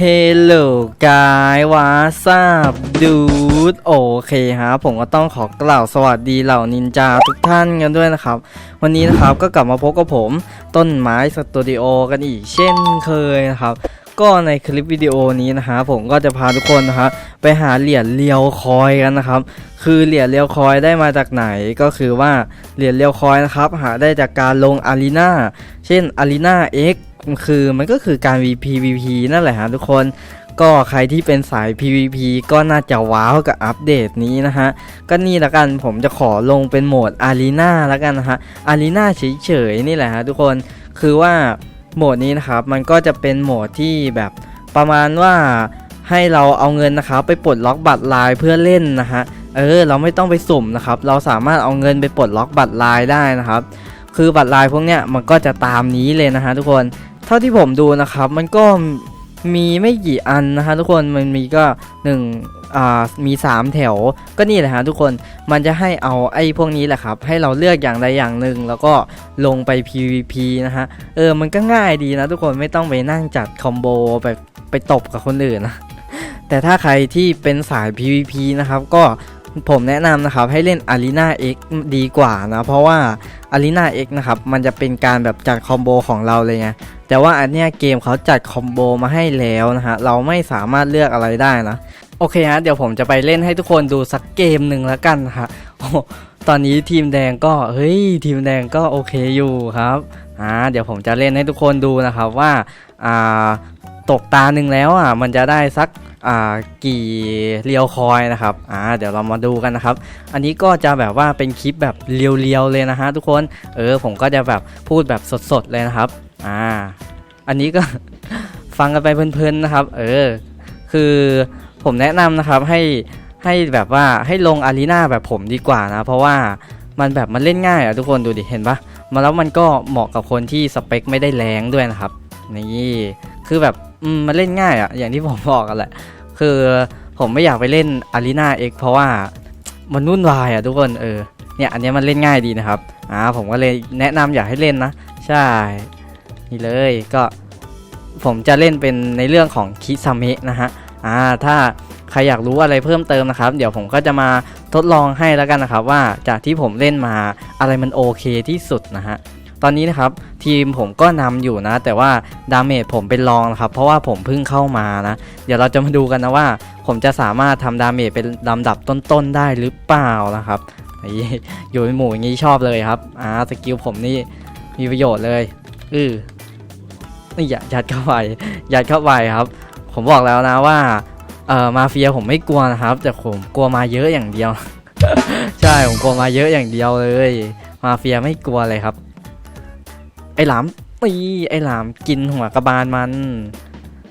เฮลโหลกายวาซาบดูดโอเคฮะผมก็ต้องขอกล่าวสวัสดีเหล่านินจาทุกท่านกันด้วยนะครับ วันนี้นะครับก็กลับมาพบกับผมต้นไม้สตูดิโอกันอีกเช่นเคยนะครับ ก็ในคลิปวิดีโอนี้นะฮะผมก็จะพาทุกคนนะครับไปหาเหรียญเลียวคอยกันนะครับ คือเหรียญเลียวคอยได้มาจากไหนก็คือว่าเหรียญเลียวคอยนะครับหาได้จากการลงอารีนาเช่นอารีนา X คือมันก็คือการ VP VP นั่นแหละฮะทุกคนก็ใครที่เป็นสาย PVP ก็น่าจะว้าวกับอัปเดตนี้นะฮะ ก็นี่ละกันผมจะขอลงเป็นโหมดอารีนาล้วกันนะฮะอารีนาเฉยๆ นี่แหละฮะทุกคนคือว่าโหมดนี้นะครับ มันก็จะเป็นโหมดที่แบบประมาณว่าให้เราเอาเงินนะครับ ไปปลดล็อกบัตรลายเพื่อเล่นนะฮะเออเราไม่ต้องไปสุ่มนะครับ เราสามารถเอาเงินไปปลดล็อกบัตรลายได้นะครับ คือบัตรลายพวกเนี้ยมันก็จะตามนี้เลยนะฮะทุกคน เท่าที่ผมดูนะครับ มันก็มีไม่กี่อันนะฮะทุกคนมันมีก็หนึ่งอ่ามี 3 แถวก็นี่แหละฮะทุกคนมันจะให้เอาไอ้พวกนี้แหละครับ ให้เราเลือกอย่างใดอย่างหนึ่งแล้วก็ลงไป PVP นะฮะเออมันก็ง่ายดีนะทุกคนไม่ต้องไปนั่งจัดคอมโบไปไปตบกับคนอื่นนะแต่ถ้าใครที่เป็นสาย PVP นะครับก็ ผมแนะนำนะครับให้เล่น Arena X ดีกว่านะ เพราะว่า Arena X นะครับมันจะเป็นการแบบจัดคอมโบของเราเลยไงแต่ว่าอันเนี้ยเกมเขาจัดคอมโบมาให้แล้วนะฮะเราไม่สามารถเลือกอะไรได้นะ โอเคฮะเดี๋ยวผมจะไปเล่นให้ทุกคนดูสักเกมหนึ่งแล้วกันนะฮะโอ้ตอนนี้ทีมแดงก็เฮ้ยทีมแดงก็โอเคอยู่ครับอ่าเดี๋ยวผมจะเล่นให้ทุกคนดูนะครับว่าอ่าตกตาหนึ่งแล้วอะมันจะได้สัก กี่เรียวคอยนะครับอ่าเดี๋ยวเรามาดูกันนะครับ อันนี้ก็จะแบบว่าเป็นคลิปแบบเรียวๆเลยนะฮะทุกคนเออผมก็จะแบบพูดแบบสดๆเลยนะครับอ่าอันนี้ก็ฟังกันไปเพลินๆนะครับ เออ คือผมแนะนำนะครับให้ให้แบบว่าให้ลงอารีนาแบบผมดีกว่านะ เพราะว่ามันแบบมันเล่นง่ายอะทุกคนดูดิเห็นปะมาแล้วมันก็เหมาะกับคนที่สเปคไม่ได้แรงด้วยนะครับนี่คือแบบมันเล่นง่ายอะอย่างที่ผมบอกกันแหละ คือผมไม่อยากไปเล่นอารีนาเอ็กเพราะว่ามันวุ่นวายอะทุกคนเออเนี่ยอันนี้มันเล่นง่ายดีนะครับอ่าผมก็เลยแนะนำอยากให้เล่นนะ ใช่ นี่เลยก็ผมจะเล่นเป็นในเรื่องของคิซาเมะนะฮะอ่าถ้าใครอยากรู้อะไรเพิ่มเติมนะครับ เดี๋ยวผมก็จะมาทดลองให้แล้วกันนะครับ ว่าจากที่ผมเล่นมาอะไรมันโอเคที่สุดนะฮะ ตอนนี้นะครับทีมผมก็นำอยู่นะ แต่ว่าดาเมจผมเป็นรองนะครับ เพราะว่าผมเพิ่งเข้ามานะ เดี๋ยวเราจะมาดูกันนะว่า ผมจะสามารถทำดาเมจเป็นลำดับต้นๆได้หรือเปล่านะครับนี่อยู่ในหมู่อย่างนี้ชอบเลยครับอ่าสกิลผมนี่มีประโยชน์เลยอือนี่อย่ายัดเข้าไปยัดเข้าไปครับ ผมบอกแล้วนะว่าเอ่อมาเฟียผมไม่กลัวนะครับ แต่ผมกลัวมาเยอะอย่างเดียว ใช่ผมกลัวมาเยอะอย่างเดียวเลย มาเฟียไม่กลัวเลยครับ ไอหลามตีไอหลามกินหัวกระบาลมัน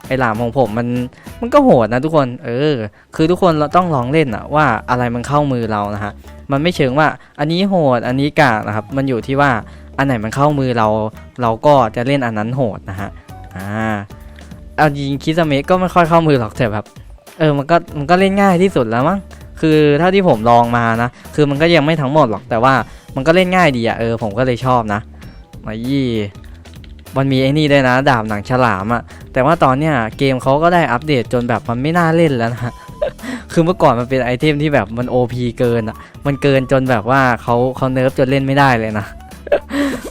ไอหลามของผมมันมันก็โหดนะทุกคน เออ คือทุกคนเราต้องลองเล่นอะว่าอะไรมันเข้ามือเรานะฮะ มันไม่เชิงว่าอันนี้โหดอันนี้กากนะครับ มันอยู่ที่ว่าอันไหนมันเข้ามือเรา เราก็จะเล่นอันนั้นโหดนะฮะ อ่าเอาจริงคิสเมะก็ไม่ค่อยเข้ามือหรอกแต่แบบ เออ มันก็มันก็เล่นง่ายที่สุดแล้วมั้ง คือเท่าที่ผมลองมานะ คือมันก็ยังไม่ทั้งหมดหรอกแต่ว่ามันก็เล่นง่ายดีอะเออผมก็เลยชอบนะ มายี่มันมีไอ้นี่ด้วยนะดาบหนังฉลามอะแต่ว่าตอนเนี้ยเกมเขาก็ได้อัปเดตจนแบบมันไม่น่าเล่นแล้วนะคือเมื่อก่อนมันเป็นไอเทมที่แบบมัน OP เกินอะมันเกินจนแบบว่าเขาเขาเนิร์ฟจนเล่นไม่ได้เลยนะ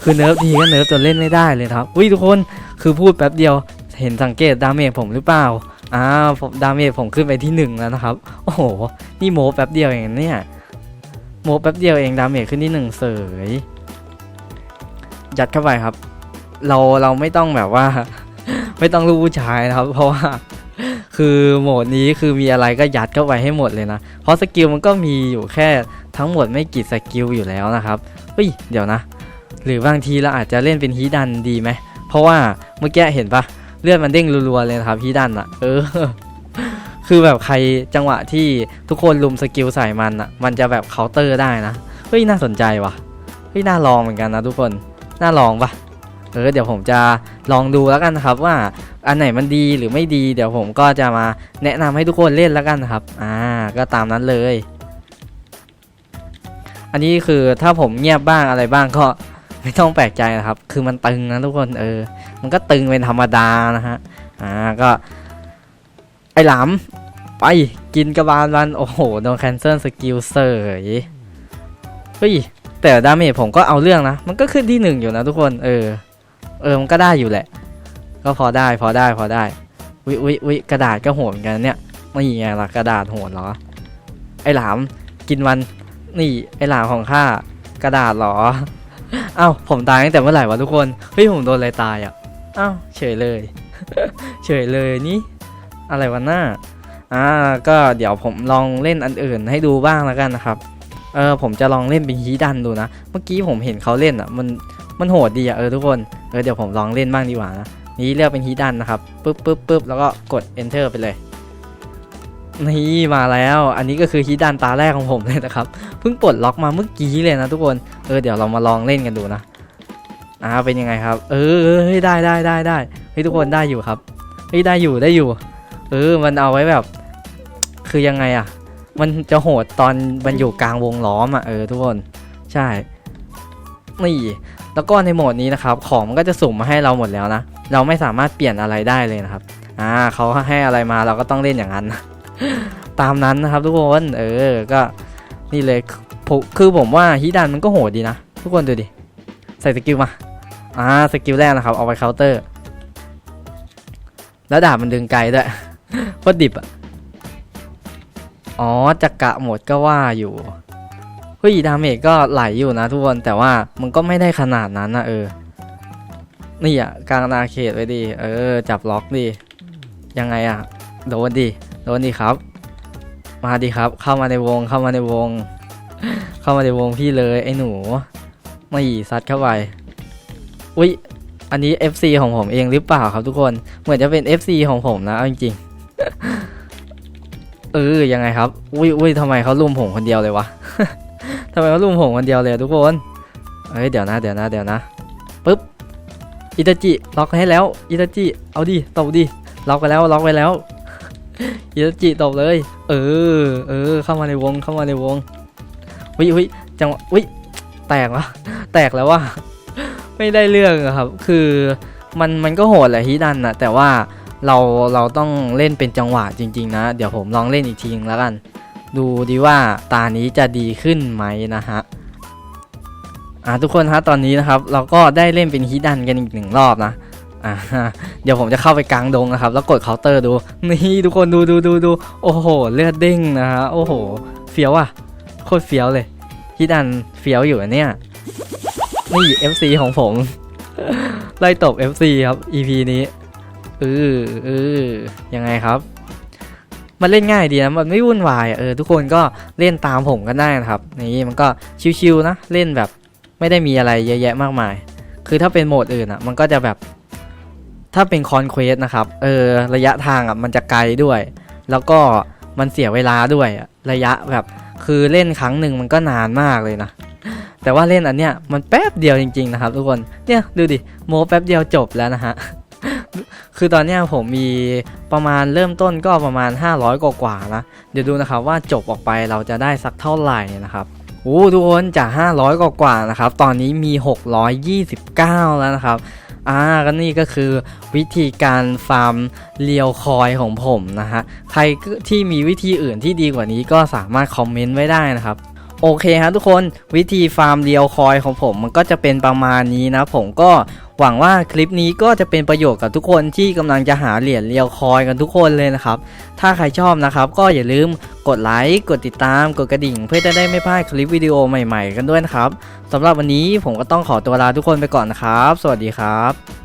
คือเนิร์ฟทีก็เนิร์ฟจนเล่นไม่ได้เลยครับอุ้ยทุกคนคือพูดแป๊บเดียวเห็นสังเกตดาเมจผมหรือเปล่าอ่าผมดาเมจผมขึ้นไปที่หนึ่งแล้วนะครับ โอ้โห นี่โมแป๊บเดียวเองเนี่ยโมแป๊บเดียวเองดาเมจขึ้นที่หนึ่งเสย ยัดเข้าไปครับ เราเราไม่ต้องแบบว่า ไม่ต้องรู้ผู้ชายนะครับ เพราะว่าคือโหมดนี้คือมีอะไรก็ยัดเข้าไปให้หมดเลยนะ เพราะสกิลมันก็มีอยู่แค่ทั้งหมดไม่กี่สกิลอยู่แล้วนะครับเฮ้ยเดี๋ยวนะ หรือบางทีเราอาจจะเล่นเป็นฮีดันดีไหม เพราะว่าเมื่อกี้เห็นปะเลือดมันเด้งรัวๆเลยนะครับฮีดันอะเออ คือแบบใครจังหวะที่ทุกคนลุมสกิลใส่มันอะมันจะแบบเคาน์เตอร์ได้นะ เฮ้ยน่าสนใจว่ะ เฮ้ยน่าลองเหมือนกันนะทุกคน น่าลองปะเออเดี๋ยวผมจะลองดูแล้วกันนะครับว่าอันไหนมันดีหรือไม่ดี เดี๋ยวผมก็จะมาแนะนำให้ทุกคนเล่นแล้วกันนะครับ อ่า ก็ตามนั้นเลย อันนี้คือถ้าผมเงียบบ้างอะไรบ้างก็ไม่ต้องแปลกใจนะครับ คือมันตึงนะทุกคนเออ มันก็ตึงเป็นธรรมดานะฮะ อ่าก็ ไอหลามไปกินกระบาลวันโอ้โหโดนแคนเซิลสกิลเสยเฮ้ย แต่ดาเมจผมก็เอาเรื่องนะ มันก็ขึ้นที่หนึ่งอยู่นะทุกคน เออ เออ มันก็ได้อยู่แหละ ก็พอได้ พอได้ พอได้ วิวิวิกระดาษก็โหดเหมือนกันเนี่ยไม่ไงล่ะกระดาษโหดเหรอ ไอหลาม กินมัน นี่ ไอหลามของข้ากระดาษเหรอ เอ้า ผมตายตั้งแต่เมื่อไหร่วะทุกคน เฮ้ย ผมโดนอะไรตายอะ เอ้า เฉยเลย เฉยเลยนี่ อะไรวะหน้า อ่า ก็เดี๋ยวผมลองเล่นอันอื่นให้ดูบ้างแล้วกันนะครับ เออผมจะลองเล่นเป็นฮีดันดูนะ เมื่อกี้ผมเห็นเขาเล่นอะมันมันโหดดีอะเออทุกคนเออเดี๋ยวผมลองเล่นบ้างดีกว่านะนี่เลือกเป็นฮีดันนะครับปึ๊บปึ๊บปึ๊บแล้วก็กด enter ไปเลยนี่มาแล้ว อันนี้ก็คือฮีดันตาแรกของผมเลยนะครับเพิ่งปลดล็อกมาเมื่อกี้เลยนะทุกคนเออเดี๋ยวเรามาลองเล่นกันดูนะอ่าเป็นยังไงครับ เออเออเฮ้ยได้ได้ได้ได้เฮ้ยทุกคนได้อยู่ครับเฮ้ยได้อยู่ได้อยู่ เออมันเอาไว้แบบ คือยังไงอะ่ะ มันจะโหดตอนมันอยู่กลางวงล้อมอะเออทุกคน ใช่นี่แล้วก็ในโหมดนี้นะครับของมันก็จะสุ่มมาให้เราหมดแล้วนะ เราไม่สามารถเปลี่ยนอะไรได้เลยนะครับ อ่าเขาให้อะไรมาเราก็ต้องเล่นอย่างนั้นตามนั้นนะครับ ทุกคนเออก็นี่เลยผมคือผมว่าฮิดันมันก็โหดดีนะทุกคนดูดิใส่สกิลมาอ่าสกิลแรกนะครับเอาไปเคาน์เตอร์ แล้วดาบมันดึงไกลด้วยโคตรดิบอะ อ๋อจักกะหมดก็ว่าอยู่เฮ้ยดาเมจก็ไหลอยู่นะทุกคนแต่ว่ามันก็ไม่ได้ขนาดนั้นนะเออ นี่อะกลางอาเขตไว้ดิเออ จับล็อกดิยังไงอะโดนดิโดนดิครับ มาดิครับ เข้ามาในวงเข้ามาในวง เข้ามาในวงพี่เลยไอ้หนูไม่ซัดเข้าไปอุ้ยอันนี้ FC ของผมเองหรือเปล่าครับทุกคนเหมือนจะเป็น FC ของผมนะเอาจริง เออยังไงครับ อุ้ยอุ้ยทำไมเขาลุมผมคนเดียวเลยวะทำไมเขาลุมผมคนเดียวเลยทุกคนเอ้ยเดี๋ยวนะเดี๋ยวนะเดี๋ยวนะปึ๊บอิตาจิล็อกให้แล้วอิตาจิเอาดิตบดิล็อกไปแล้วล็อกไปแล้วอิตาจิตบเลย เออเออเข้ามาในวงเข้ามาในวงวิวิจังหวะวิแตกวะแตกแล้ววะไม่ได้เรื่องครับ คือมันมันก็โหดแหละฮิดันนะแต่ว่า เราเราต้องเล่นเป็นจังหวะจริง ๆ นะ เดี๋ยวผมลองเล่นอีกทีนึงแล้วกัน ดูดีว่าตานี้จะดีขึ้นไหมนะฮะอ่าทุกคนฮะตอนนี้นะครับ เราก็ได้เล่นเป็นฮิดันกันอีกหนึ่งรอบนะอ่าเดี๋ยวผมจะเข้าไปกลางดงนะครับ แล้วกดเคาน์เตอร์ดูนี่ทุกคนดูดูดูดูโอ้โห เลือดเด้งนะฮะโอ้โหเฟี้ยวอะโคตรเฟี้ยวเลยฮิดันเฟี้ยวอยู่อะเนี่ยนี่ FC ของผมไล่ตบ FC ครับ EP นี้ เออเออยังไงครับ มันเล่นง่ายดีนะมันไม่วุ่นวายเออทุกคนก็เล่นตามผมกันได้นะครับนี่มันก็ชิวๆนะเล่นแบบไม่ได้มีอะไรเยอะแยะมากมาย คือถ้าเป็นโหมดอื่นอะ มันก็จะแบบ ถ้าเป็นคอนเควสนะครับเออระยะทางอะมันจะไกลด้วย แล้วก็มันเสียเวลาด้วยระยะแบบคือเล่นครั้งหนึ่งมันก็นานมากเลยนะแต่ว่าเล่นอันเนี้ยมันแป๊บเดียวจริงๆนะครับทุกคนเนี่ยดูดิโมแป๊บเดียวจบแล้วนะฮะ คือตอนนี้ผมมีประมาณเริ่มต้นก็ประมาณ 500 กว่าๆนะ เดี๋ยวดูนะครับว่าจบออกไปเราจะได้สักเท่าไหร่นะครับโอ้ทุกคนจาก 500 กว่าๆนะครับ ตอนนี้มี 629 แล้วนะครับอ่าก็นี่ก็คือวิธีการฟาร์มเรียวคอยของผมนะฮะ ใครที่มีวิธีอื่นที่ดีกว่านี้ก็สามารถคอมเมนต์ไว้ได้นะครับ โอเคครับทุกคนวิธีฟาร์มเรียวคอยของผมมันก็จะเป็นประมาณนี้นะ ผมก็หวังว่าคลิปนี้ก็จะเป็นประโยชน์กับทุกคนที่กำลังจะหาเหรียญเรียวคอยกันทุกคนเลยนะครับ ถ้าใครชอบนะครับ ก็อย่าลืมกดไลค์กดติดตามกดกระดิ่ง เพื่อจะได้ไม่พลาดคลิปวิดีโอใหม่ ๆ กันด้วยนะครับสำหรับวันนี้ผมก็ต้องขอตัวลาทุกคนไปก่อนนะครับ สวัสดีครับ